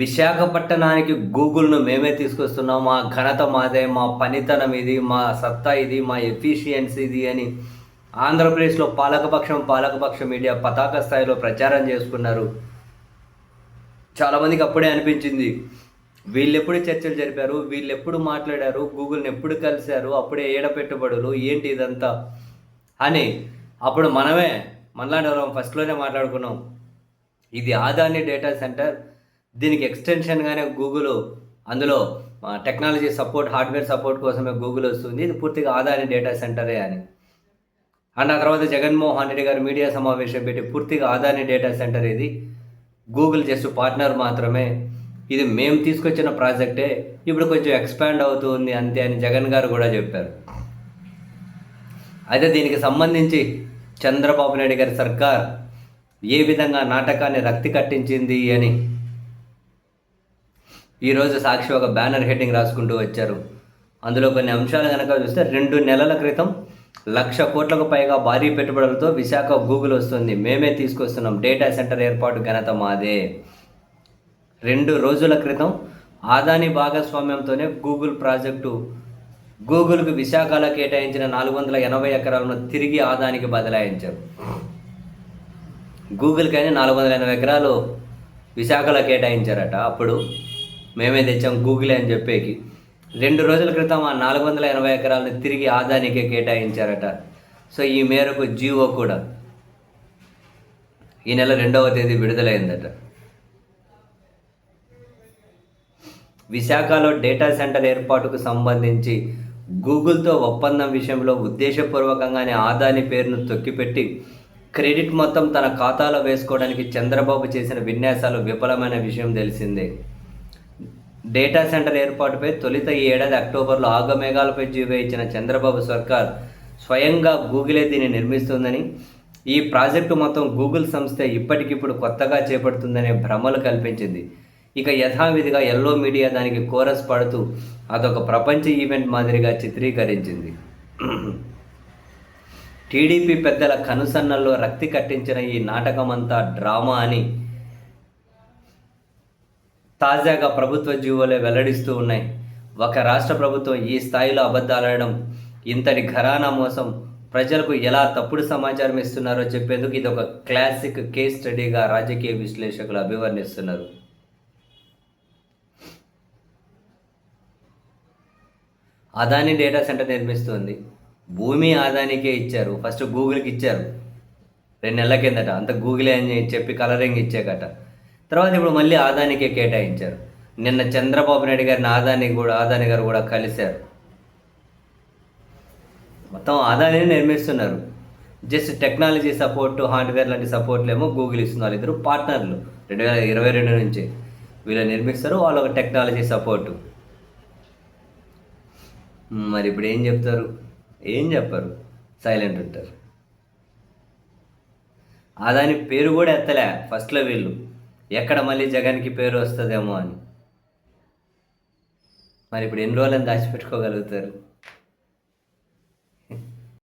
విశాఖపట్టణానికి గూగుల్ను మేమే తీసుకొస్తున్నాం. మా ఘనత మాదే మా పనితనం ఇది మా సత్తా ఇది మా ఎఫిషియన్సీ ఇది అని ఆంధ్రప్రదేశ్లో పాలకపక్షం పాలకపక్ష మీడియా పతాక స్థాయిలో ప్రచారం చేసుకున్నారు. చాలామందికి అప్పుడే అనిపించింది వీళ్ళు ఎప్పుడు చర్చలు జరిపారు వీళ్ళు ఎప్పుడు మాట్లాడారు గూగుల్ని ఎప్పుడు కలిశారు అప్పుడే ఏడ పెట్టుబడులు ఏంటి ఇదంతా అని అప్పుడు మనమే మనలాంటి వాళ్ళం ఫస్ట్లోనే మాట్లాడుకున్నాం. ఇది ఆదాని డేటా సెంటర్ దీనికి ఎక్స్టెన్షన్గానే గూగుల్ అందులో టెక్నాలజీ సపోర్ట్ హార్డ్వేర్ సపోర్ట్ కోసమే గూగుల్ వస్తుంది. ఇది పూర్తిగా ఆదాని డేటా సెంటరే అని. అండ్ ఆ తర్వాత జగన్మోహన్ రెడ్డి గారు మీడియా సమావేశం పెట్టి పూర్తిగా ఆదాని డేటా సెంటర్ ఇది. గూగుల్ జస్ట్ పార్ట్నర్ మాత్రమే. ఇది మేము తీసుకొచ్చిన ప్రాజెక్టే ఇప్పుడు కొంచెం ఎక్స్పాండ్ అవుతుంది అంతే అని జగన్ గారు కూడా చెప్పారు. అయితే దీనికి సంబంధించి చంద్రబాబు నాయుడు గారి సర్కార్ ఏ విధంగా నాటకాన్ని రక్తి కట్టించింది అని ఈరోజు సాక్షి ఒక బ్యానర్ హెడ్డింగ్ రాసుకుంటూ వచ్చారు. అందులో కొన్ని అంశాలు కనుక చూస్తే రెండు నెలల క్రితం లక్ష కోట్లకు పైగా భారీ పెట్టుబడులతో విశాఖ గూగుల్ వస్తుంది. మేమే తీసుకొస్తున్నాం. డేటా సెంటర్ ఏర్పాటు ఘనత మాదే. రెండు రోజుల క్రితం ఆదాని భాగస్వామ్యంతోనే గూగుల్ ప్రాజెక్టు గూగుల్కు విశాఖలో కేటాయించిన నాలుగు వందల ఎనభై ఎకరాలను తిరిగి ఆదానికి బదలాయించారు. గూగుల్కి అయినా నాలుగు వందల ఎనభై ఎకరాలు విశాఖలో కేటాయించారట. అప్పుడు మేమే తెచ్చాం గూగులే అని చెప్పేకి. రెండు రోజుల క్రితం ఆ నాలుగు వందల ఎనభై ఎకరాలను తిరిగి ఆదానికే కేటాయించారట. సో ఈ మేరకు జీవో కూడా ఈ నెల రెండవ తేదీ విడుదలైందట. విశాఖలో డేటా సెంటర్ ఏర్పాటుకు సంబంధించి గూగుల్తో ఒప్పందం విషయంలో ఉద్దేశపూర్వకంగానే ఆదాని పేరును తొక్కిపెట్టి క్రెడిట్ మొత్తం తన ఖాతాలో వేసుకోవడానికి చంద్రబాబు చేసిన విన్యాసాలు విఫలమైన విషయం తెలిసిందే. డేటా సెంటర్ ఏర్పాటుపై తొలిత ఈ ఏడాది అక్టోబర్లో ఆగమేఘాలపై జీవో ఇచ్చిన చంద్రబాబు సర్కార్ స్వయంగా గూగులే దీన్ని నిర్మిస్తుందని ఈ ప్రాజెక్టు మొత్తం గూగుల్ సంస్థ ఇప్పటికిప్పుడు కొత్తగా చేపడుతుందనే భ్రమలు కల్పించింది. ఇక యథావిధిగా ఎల్లో మీడియా దానికి కోరస్ పడుతూ అదొక ప్రపంచ ఈవెంట్ మాదిరిగా చిత్రీకరించింది. టీడీపీ పెద్దల కనుసన్నల్లో రక్తి కట్టించిన ఈ నాటకమంతా డ్రామా అని తాజాగా ప్రభుత్వ జీవోలే వెల్లడిస్తూ ఉన్నాయి. ఒక రాష్ట్ర ప్రభుత్వం ఈ స్థాయిలో అబద్ధాలడం ఇంతటి ఘరానా మోసం ప్రజలకు ఎలా తప్పుడు సమాచారం ఇస్తున్నారో చెప్పేందుకు ఇది ఒక క్లాసిక్ కేస్ స్టడీగా రాజకీయ విశ్లేషకులు అభివర్ణిస్తున్నారు. అదాని డేటా సెంటర్ నిర్మిస్తుంది. భూమి ఆదానికే ఇచ్చారు. ఫస్ట్ గూగుల్కి ఇచ్చారు. రెండు నెలల కిందట. అంత గూగులే అని చెప్పి కలరింగ్ ఇచ్చాకట. తర్వాత ఇప్పుడు మళ్ళీ ఆదానికే కేటాయించారు. నిన్న చంద్రబాబు నాయుడు గారిని ఆదాని కూడా ఆదాని గారు కూడా కలిశారు. మొత్తం ఆదానిని నిర్మిస్తున్నారు. జస్ట్ టెక్నాలజీ సపోర్ట్ హార్డ్వేర్ లాంటి సపోర్ట్లు ఏమో గూగుల్ ఇస్తున్నారు ఇద్దరు పార్ట్నర్లు. రెండు వేల ఇరవై రెండు నుంచి వీళ్ళు నిర్మిస్తారు. వాళ్ళు ఒక టెక్నాలజీ సపోర్టు. మరి ఇప్పుడు ఏం చెప్తారు? ఏం చెప్పరు? సైలెంట్ ఉంటారు. ఆదాని పేరు కూడా ఎత్తలే. ఫస్ట్లో వీళ్ళు. ఎక్కడ మళ్ళీ జగన్కి పేరు వస్తుందేమో అని. మరి ఇప్పుడు ఎన్ని రోజులని దాచిపెట్టుకోగలుగుతారు?